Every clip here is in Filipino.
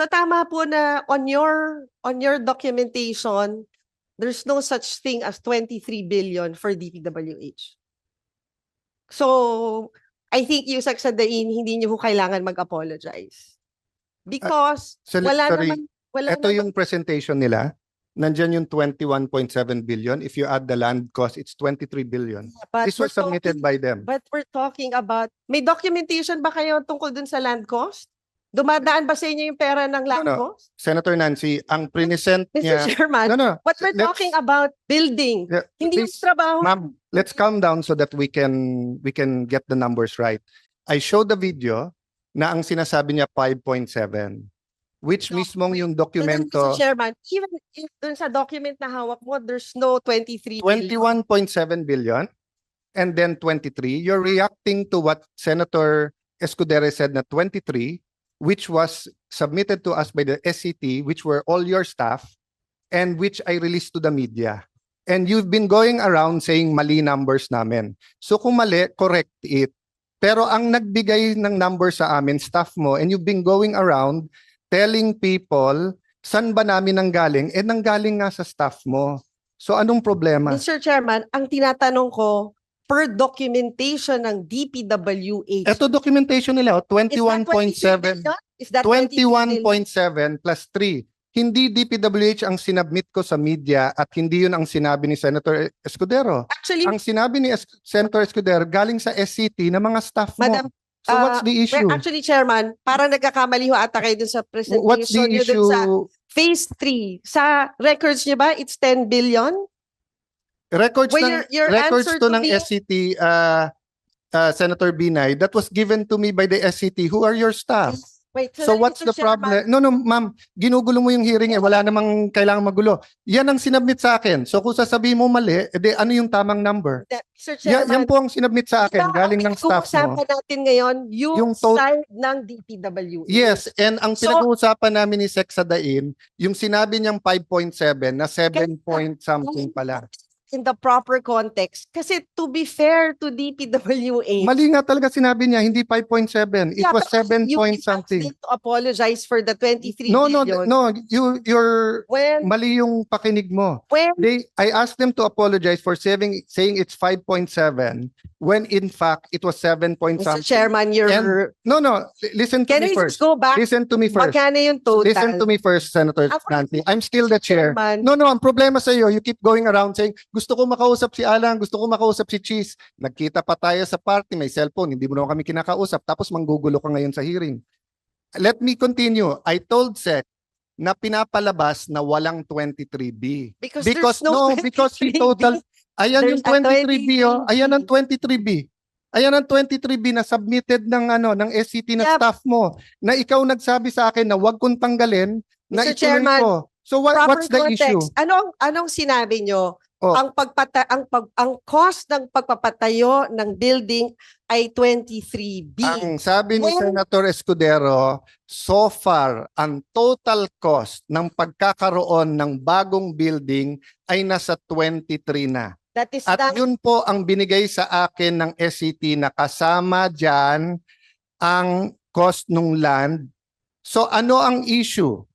So tama po na on your on your documentation, there's no such thing as 23 billion for DPWH. So I think yung Saksadain, hindi niyo kailangan mag-apologize. Because Sali- wala sorry, naman wala ito naman- yung presentation nila. Nandyan yung 21.7 billion. If you add the land cost, it's 23 billion. but This was submitted talking- by them. But we're talking about, may documentation ba kayo tungkol dun sa land cost? Dumadaan ba sa inyo yung pera ng cost? Senator Nancy, ang present Mr. niya... Chairman, No, no. what we're let's- talking about building, Yeah, hindi yung please, trabaho. Ma'am, let's calm down so that we can we can get the numbers right. I showed the video na ang sinasabi niya 5.7 which No, mismong yung dokumento Mr. Chairman, even if dun sa document na hawak mo, there's no 23 billion. 21.7 billion and then 23 you're reacting to what Senator Escudero said na 23 which was submitted to us by the SCT which were all your staff and which I released to the media. And you've been going around saying mali numbers namin. So kung mali correct it. Pero ang nagbigay ng number sa amin staff mo and you've been going around telling people saan ba namin nanggaling eh nanggaling nga sa staff mo. So anong problema? Mr. Chairman, ang tinatanong ko, per documentation ng DPWH, Ito documentation nila, oh, is that 21.7, 23 billion? Is that 23 billion? 21.7 plus 3. Hindi DPWH ang sinabmit ko sa media at hindi yun ang sinabi ni Senator Escudero. Actually, Ang sinabi ni Es- Senator Escudero galing sa SCT na mga staff mo. Madam, so what's uh, the issue? well, actually, Chairman, para nagkakamali ho ata kayo dun sa presentation What's the issue? sa phase 3. Sa records niyo ba, it's 10 billion? Records Well, ng your- your records to to ng me- SCT uh, uh, Senator Binay that was given to me by the SCT. Who are your staff? Wait, So sandali, what's the problem? No, no, ma'am, ginugulo mo yung hearing eh. Wala namang kailangang magulo. Yan ang sinabmit sa akin. So kung sasabihin mo mali, edi ano yung tamang number? That-. Ya, yan Chairman, po ang sinabmit sa akin, Diba, galing ng staff mo. pinag-uusapan natin ngayon, yung, Yung side ng DPWH. Yes, and ang So- pinag-uusapan namin ni Sex Sadain, yung sinabi niyang 5.7 na 7 point something pala. In the proper context. Kasi to be fair to DPWH, Mali nga talaga sinabi niya, hindi 5.7. It Yeah, was but 7 you point something. asking to apologize for the 23 No, no, billion. no, you you're When, mali yung pakinig mo. when, They I asked them to apologize for saving saying it's 5.7 when in fact it was 7 point Mr. something. Chairman, you're, No, no, li- listen to can me we first. just go back? Listen to me first. Magkano yung total? Listen to me first, Senator Nancy. I'm still the chair. Chairman, No, no, ang problema sa iyo, you keep going around saying, gusto ko makausap si Alan, gusto ko makausap si Cheese. Nagkita pa tayo sa party, may cellphone, hindi mo naman kami kinakausap, tapos manggugulo ka ngayon sa hearing. Let me continue. I told Sec na pinapalabas na walang 23B. because, Because no, no, because he 23 total, ayan yung There's a 23B, oh. 23B. ayan ang 23B. Ayan ang 23B na submitted ng ano ng SCT na Yeah. staff mo na ikaw nagsabi sa akin na wag kong tanggalin na Mr. Chairman, ko. So what, what's the context. issue? Anong anong sinabi nyo? Oh. Ang pagpata ang pag ang cost ng pagpapatayo ng building ay 23B. Ang sabi ni When- Senator Escudero, so far, ang total cost ng pagkakaroon ng bagong building ay nasa 23 na. That is At not yun po ang binigay sa akin ng SCT na kasama dyan ang cost ng land. So ano ang issue?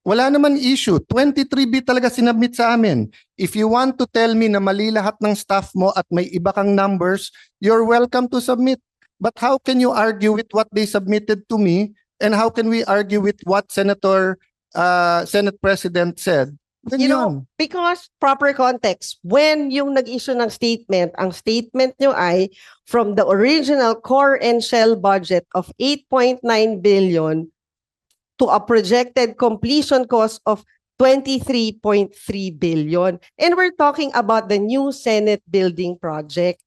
Wala naman issue. 23B talaga sinabmit sa amin. If you want to tell me na mali lahat ng staff mo at may iba kang numbers, you're welcome to submit. But how can you argue with what they submitted to me? And how can we argue with what Senator, uh, Senate President said? Then You know, yun. because proper context, when yung nag-issue ng statement, ang statement nyo ay from the original core and shell budget of 8.9 billion to a projected completion cost of 23.3 billion. And we're talking about the new Senate building project.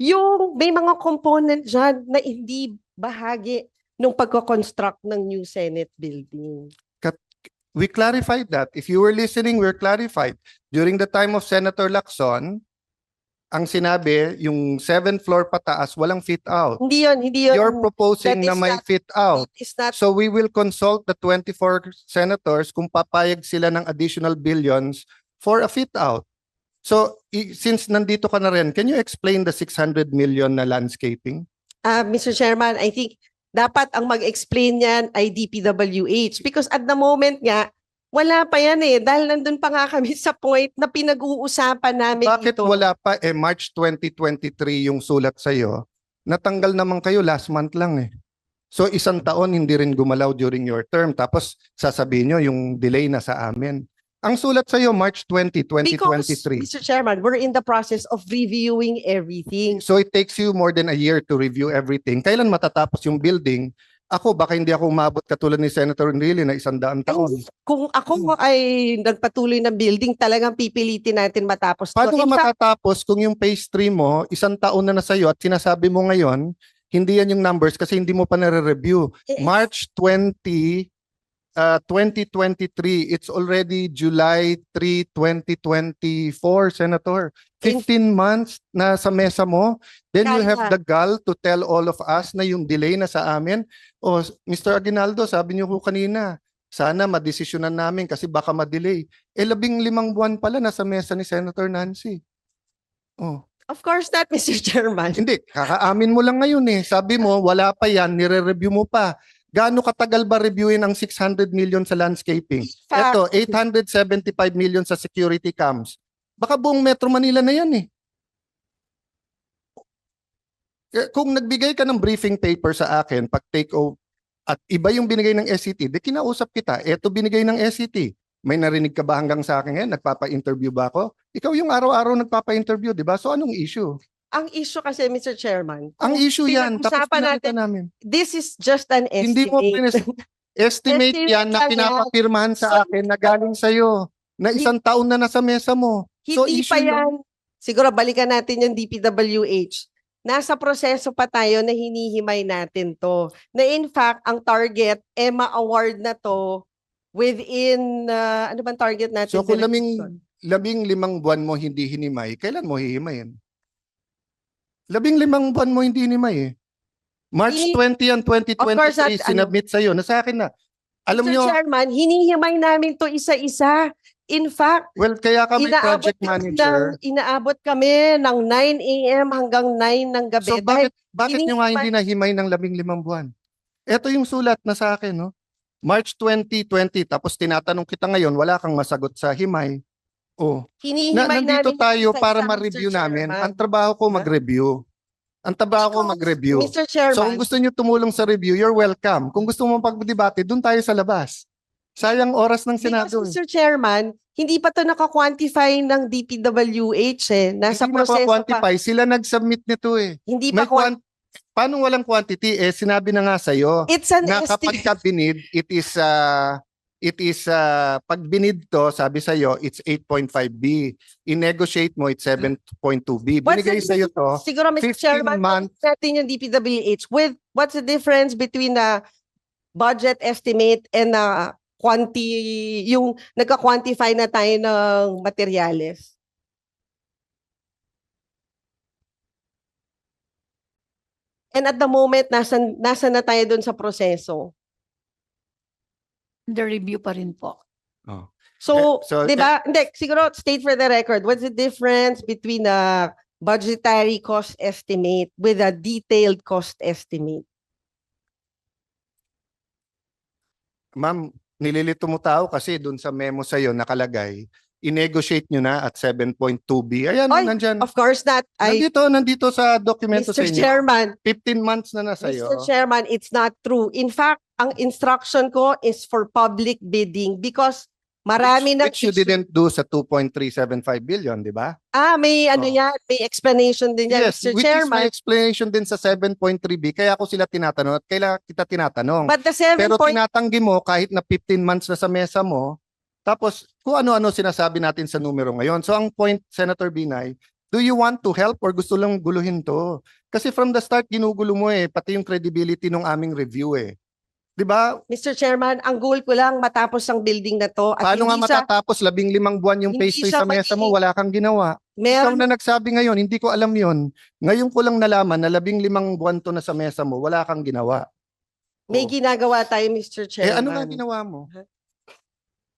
Yung may mga component dyan na hindi bahagi ng pagko-construct ng new Senate building. we clarified that. If you were listening, we're clarified. During the time of Senator Lacson, ang sinabi, yung seventh floor pataas, walang fit out. Hindi yun, hindi yun. You're proposing na may not- fit out. Not So we will consult the 24 senators kung papayag sila ng additional billions for a fit out. So since nandito ka na rin, can you explain the 600 million na landscaping? Uh, Mr. Chairman, I think dapat ang mag-explain yan ay DPWH. Because at the moment nga, wala pa yan eh. Dahil nandun pa nga kami sa point na pinag-uusapan namin Bakit ito. wala pa eh March 2023 yung sulat sa Natanggal naman kayo last month lang eh. So isang taon hindi rin gumalaw during your term tapos sasabihin nyo yung delay na sa amin. Ang sulat sa March 20, Because, 2023. Mr. Chairman, we're in the process of reviewing everything. So it takes you more than a year to review everything. Kailan matatapos yung building? Ako, baka hindi ako umabot katulad ni Senator Enrile na isang daang taon. Kung ako Hmm. ay nagpatuloy ng building, talagang pipilitin natin matapos. to. Paano ka In fact, matatapos kung yung phase 3 mo, isang taon na na sa'yo at sinasabi mo ngayon, hindi yan yung numbers kasi hindi mo pa nare-review. eh, March 20, uh, 2023, it's already July 3, 2024, Senator. 15 months na sa mesa mo. Then you have the gall to tell all of us na yung delay na sa amin. O, Mr. Aguinaldo, sabi niyo ko kanina, sana madesisyonan namin kasi baka ma-delay. Eh, labing limang buwan pala nasa mesa ni Senator Nancy. Oh. Of course not, Mr. Chairman. Hindi, kakaamin mo lang ngayon eh. Sabi mo, wala pa yan, nire-review mo pa. Gaano katagal ba reviewin ang 600 million sa landscaping? Fact. Ito, 875 million sa security cams. Baka buong Metro Manila na yan eh. Eh, Kung nagbigay ka ng briefing paper sa akin, pag take over, at iba yung binigay ng SCT, di kinausap kita, eto binigay ng SCT. May narinig ka ba hanggang sa akin ngayon? Nagpapa-interview ba ako? Ikaw yung araw-araw nagpapa-interview, di ba? So anong issue? Ang issue kasi, Mr. Chairman, Ang issue yan, tapos pinag-usapan natin, namin. this is just an estimate. Hindi mo pinis- estimate Estimate yan na lang yan. pinapapirmahan sa akin na galing sa'yo. Na isang taon na nasa mesa mo. So, Hindi issue pa lang. yan. Siguro balikan natin yung DPWH. Nasa proseso pa tayo na hinihimay natin to. Na in fact, ang target, EMA Award na to within, uh, ano bang target natin? So kung Direk laming, labing limang buwan mo hindi hinimay, kailan mo hihimayin? Labing limang buwan mo hindi hinimay eh. March Hini- 20 yan, Of course, 2023, at ano- sa'yo. Nasa akin na. Alam Mr. nyo, Chairman, hinihimay namin to isa-isa. In fact, well, kaya kami inaabot project kami manager. ng, inaabot kami ng 9 a.m. hanggang 9 ng gabi. So Dahil bakit bakit nyo nga hindi nahimay ng labing limang buwan? Ito yung sulat na sa akin, no? March 2020, tapos tinatanong kita ngayon, wala kang masagot sa himay. Oh, na, nandito namin tayo para ma-review namin. Chairman. Ang trabaho ko mag-review. Ang trabaho ko mag-review. Mr. Chairman, So kung gusto niyo tumulong sa review, you're welcome. Kung gusto mo pagdebate, doon tayo sa labas. Sayang oras ng Senado. Because, eh. Mr. Chairman, hindi pa to naka-quantify ng DPWH eh. Nasa Hindi proseso pa. quantify Sila nag-submit nito eh. Hindi May pa quan- quant- Paano walang quantity? Eh, sinabi na nga sa'yo. It's an na kapag estimate. ka binid, it is uh, it is uh, pag binid to, sabi sa it's 8.5B. I-negotiate mo it's 7.2B. What's Binigay sa iyo to Siguro, Mr. 15 Chairman, months. natin yung DPWH with what's the difference between the budget estimate and the quanti yung nagka-quantify na tayo ng materyales. And at the moment, nasa, nasa na tayo dun sa proseso. The review pa rin po. So, Eh, so, di ba? Hindi, siguro state for the record, what's the difference between a budgetary cost estimate with a detailed cost estimate? Ma'am, nililito mo tao kasi doon sa memo sa iyo nakalagay, i-negotiate nyo na at 7.2B. Ayan, Ay, nandyan. Of course not. I, Nandito, nandito sa dokumento sa Mr. inyo. Chairman, 15 months na nasa iyo. Mr. Chairman, it's not true. In fact, ang instruction ko is for public bidding because marami na which, which you didn't do sa 2.375 billion, di ba? Ah, may ano Oh. yan, may explanation din yan, yes, Mr. which is my Chairman. explanation din sa 7.3B. Kaya ako sila tinatanong at kailan kita tinatanong. But the seven Pero point, tinatanggi mo kahit na 15 months na sa mesa mo, tapos kung ano-ano sinasabi natin sa numero ngayon. So ang point, Senator Binay, do you want to help or gusto lang guluhin to? Kasi from the start, ginugulo mo eh, pati yung credibility ng aming review eh. Di ba? Mr. Chairman, ang goal ko lang matapos ang building na to. At Paano nga matatapos labing limang buwan yung hindi phase 3 siya sa mesa mo, wala kang ginawa. Ikaw meron, na nagsabi ngayon, hindi ko alam yon. Ngayon ko lang nalaman na labing limang buwan to na sa mesa mo, wala kang ginawa. may Oh. ginagawa tayo, Mr. Eh Chairman. ano nga ginawa mo? Ha?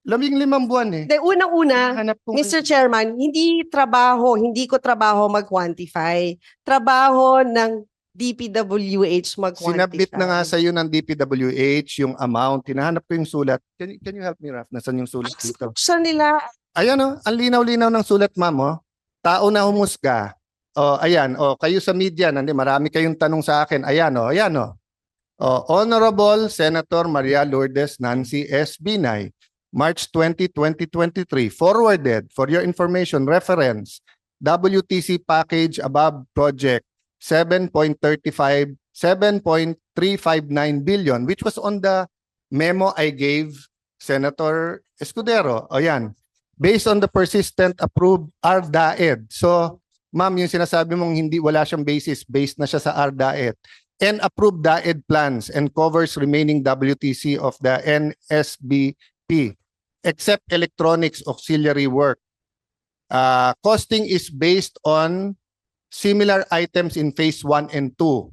Labing limang buwan eh. De, unang-una, Hanap Mr. Chairman, hindi trabaho, hindi ko trabaho mag-quantify. Trabaho ng DPWH mag-quantify. Sinabit na nga sa iyo ng DPWH yung amount. Tinahanap ko yung sulat. Can, you- can you help me, Raf? Nasaan yung sulat dito? Sa nila, Ayan oh, ang linaw-linaw ng sulat, ma'am, oh. Tao na humusga. Oh, ayan, oh, kayo sa media, nandi marami kayong tanong sa akin. Ayan, oh, ayan, oh. Oh, Honorable Senator Maria Lourdes Nancy S. Binay, March 20, 2023, forwarded for your information reference WTC package above project 7.35 7.359 billion which was on the memo I gave Senator Escudero. O yan. Based on the persistent approved RDAED. So, ma'am, yung sinasabi mong hindi wala siyang basis, based na siya sa RDAED. And approved DAED plans and covers remaining WTC of the Except electronics auxiliary work. Uh, costing is based on similar items in phase 1 and 2.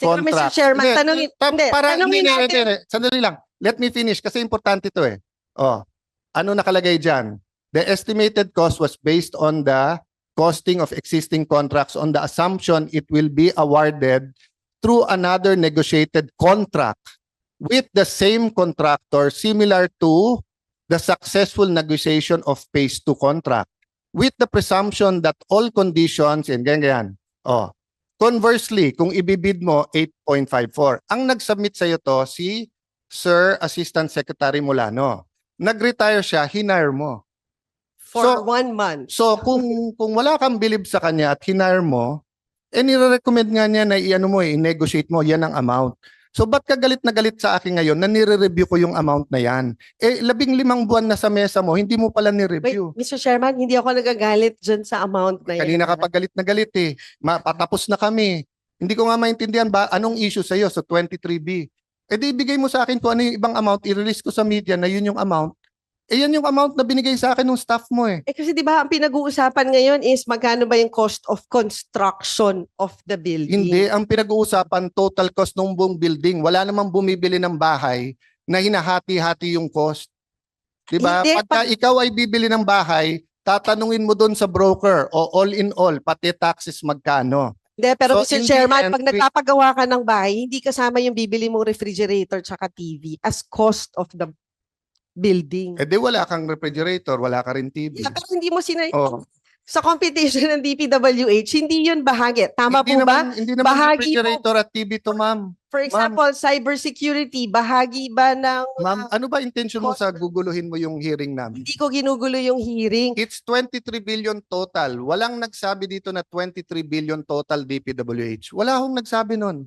Siguro, Mr. Chairman, Hindi, tanungin, pa- hindi, para, tanungin hindi, hindi, natin. hindi, hindi. Sandali lang. Let me finish kasi importante to eh. Oh, ano nakalagay dyan? The estimated cost was based on the costing of existing contracts on the assumption it will be awarded through another negotiated contract with the same contractor similar to the successful negotiation of phase 2 contract with the presumption that all conditions and ganyan, ganyan. Oh, Conversely, kung ibibid mo 8.54, ang nag-submit sa iyo to si Sir Assistant Secretary Molano. Nag-retire siya, hinire mo. For So- one month. So kung kung wala kang bilib sa kanya at hinire mo, eh nire-recommend nga niya na i-ano mo, i-negotiate mo, yan ang amount. So ba't ka galit na galit sa akin ngayon na nire-review ko yung amount na yan? Eh labing limang buwan na sa mesa mo, hindi mo pala Wait, ni-review. Mr. Chairman, hindi ako nagagalit dyan sa amount na yan. Kanina ka pa galit na galit eh. Ma patapos na kami. Hindi ko nga maintindihan ba anong issue sa iyo sa 23B. Eh di ibigay mo sa akin kung ano yung ibang amount, i-release ko sa media na yun yung amount. Eh yan yung amount na binigay sa akin ng staff mo eh. Eh kasi di ba ang pinag-uusapan ngayon is magkano ba yung cost of construction of the building? Hindi, ang pinag-uusapan total cost ng buong building. Wala namang bumibili ng bahay na hinahati-hati yung cost. 'Di ba? Hindi, Pagka pag- ikaw ay bibili ng bahay, tatanungin mo doon sa broker o all in all, pati taxes magkano. Hindi, pero So, Mr. Chairman, end, pag nagpapagawa ka ng bahay, hindi kasama yung bibili mong refrigerator tsaka TV as cost of the building. Eh di wala kang refrigerator, wala ka rin TV. Yeah, pero hindi mo sina... Oh. Sa competition ng DPWH, hindi yun bahagi. Tama hindi po ba? naman, Hindi naman Bahagi po- refrigerator at TV to, ma'am. For example, cybersecurity, bahagi ba ng... Ma'am, ano ba intention mo sa guguluhin mo yung hearing namin? Hindi ko ginugulo yung hearing. It's 23 billion total. Walang nagsabi dito na 23 billion total DPWH. Wala akong nagsabi nun.